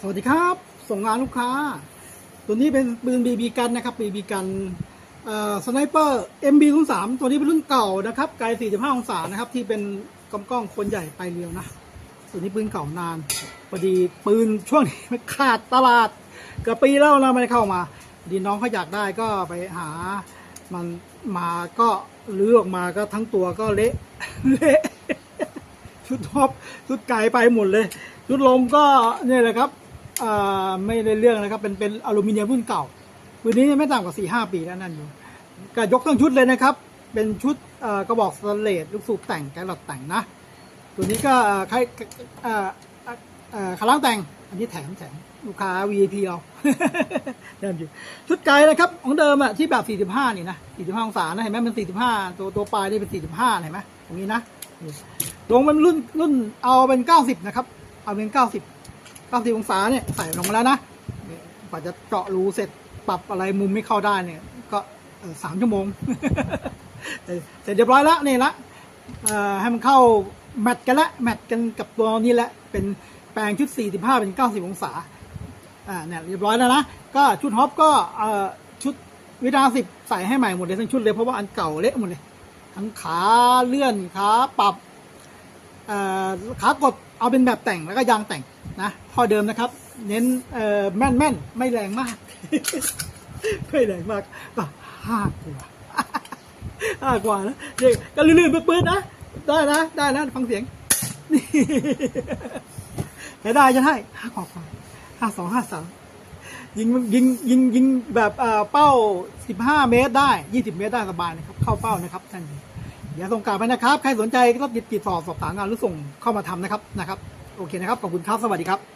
สวัสดีครับ ส่งงานลูกค้า ตัวนี้เป็นปืนบีบีกันนะครับบีบีกันสไนเปอร์ MB03 ตัวนี้เป็นรุ่นเก่านะครับ ไกล45องศานะครับ ที่เป็นกำกล้องคนใหญ่ไปเรียวนะตัวนี้ปืนเก่านานพอดีปืนช่วงนี้มันขาดตลาดกับปีแล้วนะไม่ได้เข้ามาดีน้องเขาอยากได้ก็ไปหามันมาก็ลื้อออกมาก็ทั้งตัวก็เละเละชุดท็อปชุดไก่ไปหมดเลย ชุดลมก็เนี่ยแหละครับไม่ได้เรื่องนะครับ เป็นเป็นอลูมิเนียมรุ่นเก่าปืนนี้ไม่ต่ำกว่าสี่ห้าปีแล้วนั่นอยู่ก็ยกทั้งชุดเลยนะครับ เป็นชุดกระบอกสแตเลสลูกสูบแต่งแกลลอดแต่งนะ ตัวนี้ก็ใครขาล้างแต่ง อันนี้แถมแถมลูกค้า VIP เราแถมอยู่ชุดไกลนะครับ ของเดิมอะที่แบบ 45 นี่นะ 45 องศานะเห็นไหมมัน 45 ตัวตัวปลายนี่เป็น 45เห็นไหมตรงนี้นะลงมันรุ่นรุ่นเอาเป็น 90 นะครับ เอาเป็น90 90องศาเนี่ยใส่ลงมาแล้วนะนี่กว่าจะเจาะรูเสร็จปรับอะไรมุมไม่เข้าได้เนี่ย ก็สามชั่วโมงเสร็จเรียบร้อยแล้วนี่ละให้มันเข้าแมทกันละแมทกันกับตัวนี้แหละเป็นแปลงชุด 45 เป็น 90 องศาอ่าเนี่ยเรียบร้อยแล้วนะ ก็ชุดฮอปก็เอ่อชุดวิดาสิบใส่ให้ใหม่หมดเลยทั้งชุดเลยเพราะว่าอันเก่าเละหมดเลย ทั้งขาเลื่อนขาปรับ ขากดเอาเป็นแบบแต่งแล้วก็ยางแต่งนะท่อเดิมนะครับ เน้นแม่นแม่นไม่แรงมากไม่แรงมากก็ห้ากว่าห้ากว่านะเด็กก็ลื่นๆปื้ดๆนะได้นะได้นะฟังเสียงนี่ได้จะให้ห้ากว่าห้าสองห้าสามยิงยิงยิงยิงแบบเอ่อเป้าสิบห้าเมตรได้ยี่สิบเมตรได้สบายนะครับ เข้าเป้านะครับท่าน อย่าส่งกลับไปนะครับ ใครสนใจก็ติดติดต่อสอบถามงานหรือส่งเข้ามาทำนะครับนะครับ โอเคนะครับ ขอบคุณครับ สวัสดีครับ